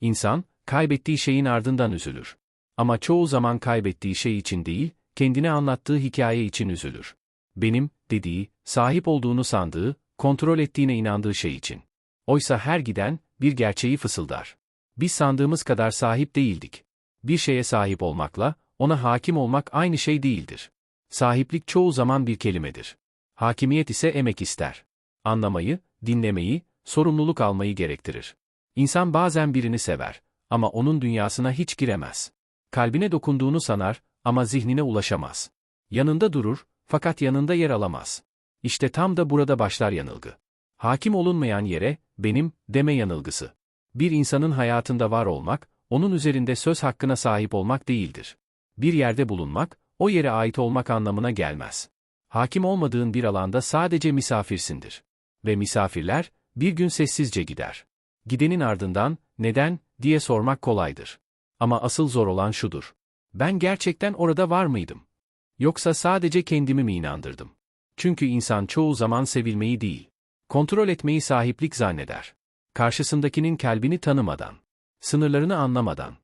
İnsan, kaybettiği şeyin ardından üzülür. Ama çoğu zaman kaybettiği şey için değil, kendine anlattığı hikaye için üzülür. Benim, dediği, sahip olduğunu sandığı, kontrol ettiğine inandığı şey için. Oysa her giden, bir gerçeği fısıldar. Biz sandığımız kadar sahip değildik. Bir şeye sahip olmakla, ona hakim olmak aynı şey değildir. Sahiplik çoğu zaman bir kelimedir. Hakimiyet ise emek ister. Anlamayı, dinlemeyi, sorumluluk almayı gerektirir. İnsan bazen birini sever ama onun dünyasına hiç giremez. Kalbine dokunduğunu sanar ama zihnine ulaşamaz. Yanında durur fakat yanında yer alamaz. İşte tam da burada başlar yanılgı. Hakim olunmayan yere, benim, deme yanılgısı. Bir insanın hayatında var olmak, onun üzerinde söz hakkına sahip olmak değildir. Bir yerde bulunmak, o yere ait olmak anlamına gelmez. Hakim olmadığın bir alanda sadece misafirsindir. Ve misafirler, bir gün sessizce gider. Gidenin ardından, neden, diye sormak kolaydır. Ama asıl zor olan şudur. Ben gerçekten orada var mıydım? Yoksa sadece kendimi mi inandırdım? Çünkü insan çoğu zaman sevilmeyi değil, kontrol etmeyi sahiplik zanneder. Karşısındakinin kalbini tanımadan, sınırlarını anlamadan,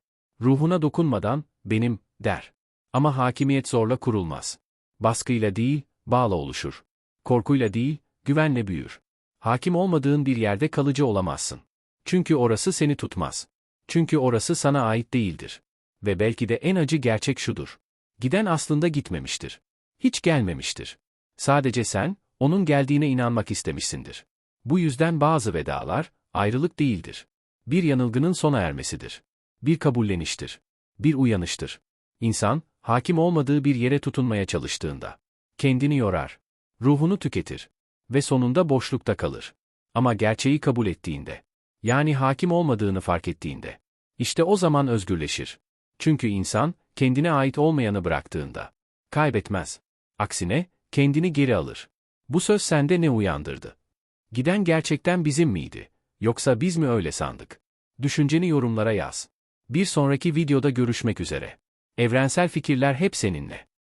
ruhuna dokunmadan, benim, der. Ama hakimiyet zorla kurulmaz. Baskıyla değil, bağla oluşur. Korkuyla değil, güvenle büyür. Hakim olmadığın bir yerde kalıcı olamazsın. Çünkü orası seni tutmaz. Çünkü orası sana ait değildir. Ve belki de en acı gerçek şudur. Giden aslında gitmemiştir. Hiç gelmemiştir. Sadece sen, onun geldiğine inanmak istemişsindir. Bu yüzden bazı vedalar, ayrılık değildir. Bir yanılgının sona ermesidir. Bir kabulleniştir. Bir uyanıştır. İnsan, hakim olmadığı bir yere tutunmaya çalıştığında, kendini yorar, ruhunu tüketir ve sonunda boşlukta kalır. Ama gerçeği kabul ettiğinde, yani hakim olmadığını fark ettiğinde, işte o zaman özgürleşir. Çünkü insan, kendine ait olmayanı bıraktığında, kaybetmez. Aksine, kendini geri alır. Bu söz sende ne uyandırdı? Giden gerçekten bizim miydi? Yoksa biz mi öyle sandık? Düşünceni yorumlara yaz. Bir sonraki videoda görüşmek üzere. Evrensel fikirler hep seninle.